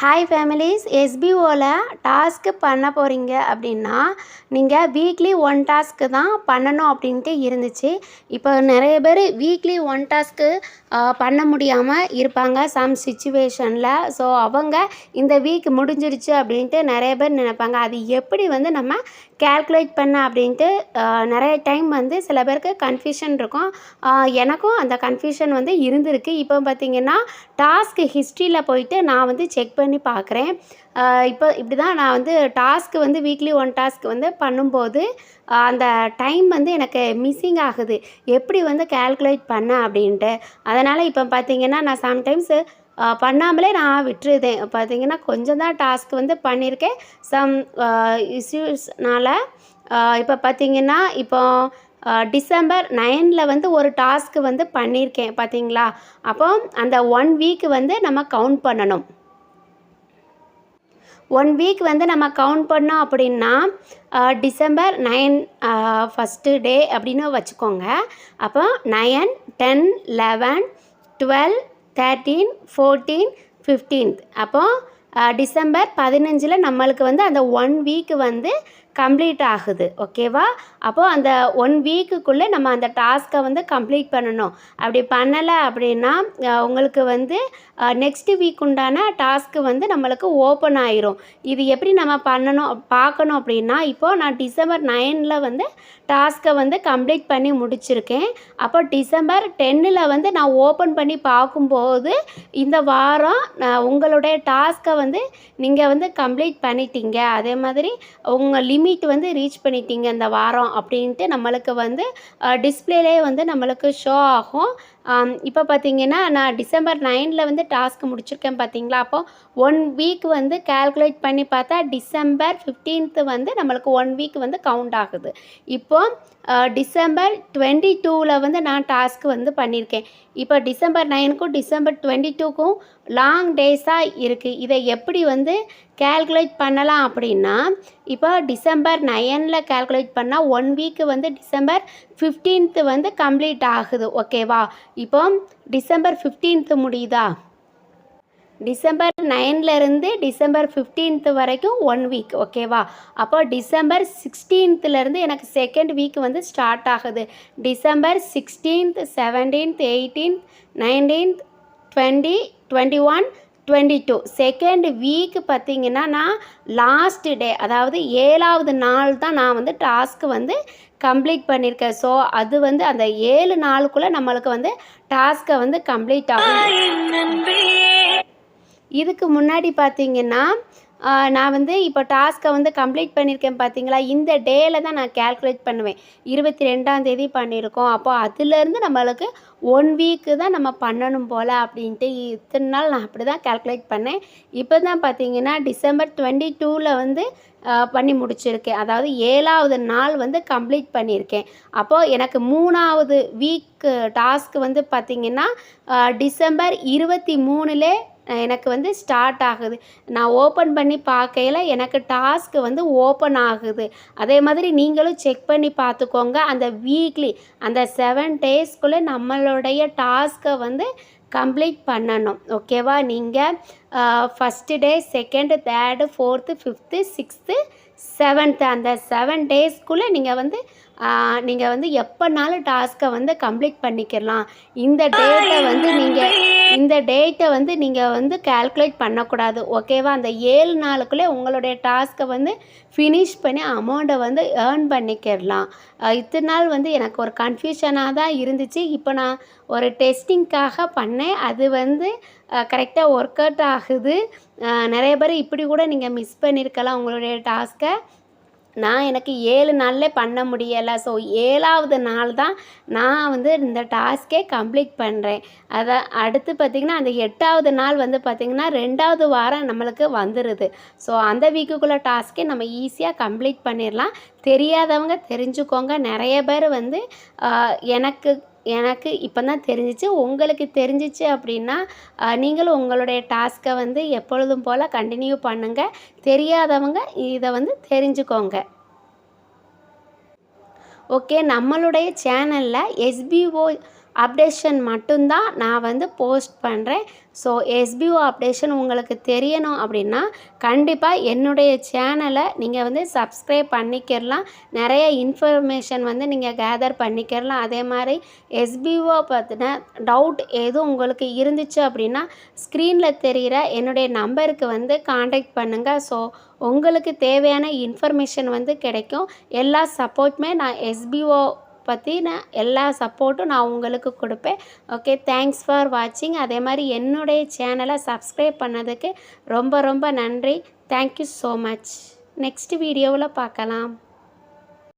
Hi families எஸ்பிஓவில் task பண்ண போகிறீங்க அப்படின்னா நீங்கள் வீக்லி ஒன் டாஸ்க்கு தான் பண்ணணும் அப்படின்ட்டு இருந்துச்சு. இப்போ நிறைய பேர் வீக்லி ஒன் டாஸ்க்கு பண்ண முடியாமல் இருப்பாங்க சம் சுச்சுவேஷனில் ஸோ அவங்க இந்த வீக் முடிஞ்சிருச்சு அப்படின்ட்டு நிறைய பேர் நினைப்பாங்க. அது எப்படி வந்து நம்ம கேல்குலேட் பண்ண அப்படின்ட்டு நிறைய டைம் வந்து சில பேருக்கு கன்ஃபியூஷன் இருக்கும். எனக்கும் அந்த கன்ஃபியூஷன் வந்து இருந்திருக்கு. இப்போ பார்த்திங்கன்னா டாஸ்க் ஹிஸ்ட்ரியில் போயிட்டு நான் வந்து செக் பண்ணி பார்க்குறேன் இப்போ இப்படி தான் நான் வந்து டாஸ்க் வந்து வீக்லி ஒன் டாஸ்க் வந்து பண்ணும்போது அந்த டைம் வந்து எனக்கு மிஸ்ஸிங் ஆகுது. எப்படி வந்து கேல்குலேட் பண்ண அப்படின்ட்டு. அதனால் இப்போ பார்த்திங்கன்னா நான் சம்டைம்ஸு பண்ணாமலே நான் விட்டுருதேன். பார்த்தீங்கன்னா கொஞ்சம் தான் டாஸ்க் வந்து பண்ணியிருக்கேன். சம் இஷ்யூஸ்னால் இப்போ பார்த்தீங்கன்னா இப்போ டிசம்பர் நைனில் வந்து ஒரு டாஸ்க் வந்து பண்ணியிருக்கேன். பார்த்தீங்களா? அப்போ அந்த ஒன் வீக் வந்து நம்ம கவுண்ட் பண்ணணும். ஒன் வீக் வந்து நம்ம கவுண்ட் பண்ணோம் அப்படின்னா டிசம்பர் நைன் ஃபஸ்ட்டு டே அப்படின்னு வச்சுக்கோங்க. அப்போ nine ten eleven twelve thirteen fourteen fifteenth அப்போது டிசம்பர் பதினஞ்சில் நம்மளுக்கு வந்து அந்த ஒன் வீக் வந்து கம்ப்ளீட் ஆகுது ஓகேவா அப்போது அந்த ஒன் வீக்குக்குள்ளே நம்ம அந்த டாஸ்க்கை வந்து கம்ப்ளீட் பண்ணணும். அப்படி பண்ணலை அப்படின்னா உங்களுக்கு வந்து நெக்ஸ்ட் வீக் உண்டான டாஸ்க்கு வந்து நம்மளுக்கு ஓப்பன் ஆயிரும். இது எப்படி நம்ம பண்ணணும் பார்க்கணும் அப்படின்னா இப்போது நான் டிசம்பர் நைனில் வந்து டாஸ்க்கை வந்து கம்ப்ளீட் பண்ணி முடிச்சிருக்கேன். அப்போ டிசம்பர் டென்னில் வந்து நான் ஓப்பன் பண்ணி பார்க்கும்போது இந்த வாரம் நான் உங்களுடைய டாஸ்க்கை வந்து நீங்கள் வந்து கம்ப்ளீட் பண்ணிட்டீங்க. அதே மாதிரி உங்கள் லிமிட் வந்து ரீச் பண்ணிட்டீங்க இந்த வாரம் அப்படின்ட்டு நம்மளுக்கு வந்து டிஸ்பிளேலே வந்து நம்மளுக்கு ஷோ ஆகும். இப்போ பார்த்தீங்கன்னா நான் டிசம்பர் நைனில் வந்து டாஸ்க் முடிச்சிருக்கேன் பார்த்தீங்களா அப்போ ஒன் வீக் வந்து கால்குலேட் பண்ணி பார்த்தா டிசம்பர் ஃபிஃப்டீன்த்து வந்து நம்மளுக்கு ஒன் வீக் வந்து கவுண்ட் ஆகுது. இப்போது டிசம்பர் டுவெண்ட்டி டூவில் வந்து நான் டாஸ்க் வந்து பண்ணியிருக்கேன் இப்போ டிசம்பர் நைனுக்கும் டிசம்பர் டுவெண்ட்டி டூக்கும் லாங் டேஸாக இருக்குது இதை எப்படி வந்து கால்குலேட் பண்ணலாம் அப்படின்னா இப்போ டிசம்பர் நைனில் கால்குலேட் பண்ணால் ஒன் வீக்கு வந்து டிசம்பர் ஃபிஃப்டீன்த்து வந்து கம்ப்ளீட் ஆகுது ஓகேவா இப்போ டிசம்பர் ஃபிஃப்டீன்த்து முடியுதா? டிசம்பர் நைன்லேருந்து டிசம்பர் ஃபிஃப்டீன்த்து வரைக்கும் ஒன் வீக் ஓகேவா அப்போ டிசம்பர் சிக்ஸ்டீன்த்துலேருந்து எனக்கு செகண்ட் வீக் வந்து ஸ்டார்ட் ஆகுது. December sixteenth seventeenth eighteenth nineteenth twenty twenty one twenty two second week பார்த்தீங்கன்னா நான் லாஸ்ட் டே அதாவது ஏழாவது நாள் தான் நான் வந்து டாஸ்க்கு வந்து கம்ப்ளீட் பண்ணியிருக்கேன். ஸோ அது வந்து அந்த ஏழு நாளுக்குள்ளே நம்மளுக்கு வந்து டாஸ்க்கை வந்து கம்ப்ளீட் ஆகும். இதுக்கு முன்னாடி பார்த்தீங்கன்னா நான் வந்து இப்போ டாஸ்க்கை வந்து கம்ப்ளீட் பண்ணியிருக்கேன் பார்த்தீங்களா? இந்த டேயில் தான் நான் கேல்குலேட் பண்ணுவேன். இருபத்தி ரெண்டாம் தேதி பண்ணியிருக்கோம். அப்போ அதுலேருந்து நம்மளுக்கு ஒன் வீக்கு தான் நம்ம பண்ணணும் போல் அப்படின்ட்டு இத்தனை நாள் நான் அப்படி தான் கேல்குலேட் பண்ணேன். இப்போ தான் பார்த்தீங்கன்னா டிசம்பர் டுவெண்ட்டி டூவில் வந்து பண்ணி முடிச்சிருக்கேன். அதாவது ஏழாவது நாள் வந்து கம்ப்ளீட் பண்ணியிருக்கேன். அப்போது எனக்கு மூணாவது வீக் டாஸ்க் வந்து பார்த்திங்கன்னா டிசம்பர் இருபத்தி மூணுலே எனக்கு வந்து ஸ்டார்ட் ஆகுது. நான் ஓப்பன் பண்ணி பார்க்கையில் எனக்கு டாஸ்க் வந்து ஓப்பன் ஆகுது. அதே மாதிரி நீங்களும் செக் பண்ணி பார்த்துக்கோங்க. அந்த வீக்லி அந்த செவன் டேஸ்க்குள்ளே நம்மளுடைய டாஸ்க்கை வந்து கம்ப்ளீட் பண்ணணும். ஓகேவா நீங்கள் first day second third fourth fifth sixth seventh அந்த செவன் டேஸ்க்குள்ளே நீங்கள் வந்து நீங்கள் வந்து எப்போனாலும் டாஸ்க்கை வந்து கம்ப்ளீட் பண்ணிக்கலாம் இந்த டேட்டை வந்து நீங்கள் இந்த டேட்டை வந்து நீங்கள் வந்து கால்குலேட் பண்ணக்கூடாது ஓகேவா அந்த ஏழு நாளுக்குள்ளே உங்களுடைய டாஸ்க்கை வந்து ஃபினிஷ் பண்ணி அமௌண்ட்டை வந்து ஏர்ன் பண்ணிக்கிடலாம். இத்தனை நாள் வந்து எனக்கு ஒரு கன்ஃபியூஷனாக தான் இருந்துச்சு. இப்போ நான் ஒரு டெஸ்டிங்க்காக பண்ணேன். அது வந்து கரெக்டாக ஒர்க் அவுட் ஆகுது. நிறைய பேர் இப்படி கூட நீங்கள் மிஸ் பண்ணியிருக்கலாம் உங்களுடைய டாஸ்க்கை நான் எனக்கு ஏழு நாளில் பண்ண முடியலை. ஸோ ஏழாவது நாள் தான் நான் வந்து இந்த டாஸ்க்கே கம்ப்ளீட் பண்ணுறேன் அதை அடுத்து பார்த்திங்கன்னா அந்த எட்டாவது நாள் வந்து பார்த்திங்கன்னா ரெண்டாவது வாரம் நம்மளுக்கு வந்துடுது ஸோ அந்த வீக்குக்குள்ளே டாஸ்க்கே நம்ம ஈஸியாக கம்ப்ளீட் பண்ணிடலாம் தெரியாதவங்க தெரிஞ்சுக்கோங்க. நிறைய பேர் வந்து எனக்கு எனக்கு இப்போ தான் தெரிஞ்சிச்சு. உங்களுக்கு தெரிஞ்சிச்சு அப்படின்னா நீங்களும் உங்களுடைய டாஸ்க்கை வந்து எப்பொழுதும் போல் கண்டினியூ பண்ணுங்கள் தெரியாதவங்க இதை வந்து தெரிஞ்சுக்கோங்க. ஓகே நம்மளுடைய சேனலில் எஸ்பிஓ அப்டேஷன் மட்டும்தான் நான் வந்து போஸ்ட் பண்ணுறேன் ஸோ எஸ்பிஓ அப்டேஷன் உங்களுக்கு தெரியணும் அப்படின்னா கண்டிப்பாக என்னுடைய சேனலை நீங்கள் வந்து சப்ஸ்கிரைப் பண்ணிக்கிறலாம் நிறைய இன்ஃபர்மேஷன் வந்து நீங்கள் கேதர் பண்ணிக்கிறலாம் அதே மாதிரி எஸ்பிஓ பற்றின டவுட் எதுவும் உங்களுக்கு இருந்துச்சு அப்படின்னா ஸ்க்ரீனில் தெரிகிற என்னுடைய நம்பருக்கு வந்து காண்டாக்ட் பண்ணுங்கள் ஸோ உங்களுக்கு தேவையான இன்ஃபர்மேஷன் வந்து கிடைக்கும். எல்லா சப்போர்ட்டுமே நான் எஸ்பிஓ பற்றி நான் எல்லா சப்போர்ட்டும் நான் உங்களுக்கு கொடுப்பேன். ஓகே தேங்க்ஸ் ஃபார் வாட்சிங் அதே மாதிரி என்னுடைய சேனலை சப்ஸ்கிரைப் பண்ணதுக்கு ரொம்ப ரொம்ப நன்றி. தேங்க்யூ ஸோ மச் நெக்ஸ்ட் வீடியோவில் பார்க்கலாம்.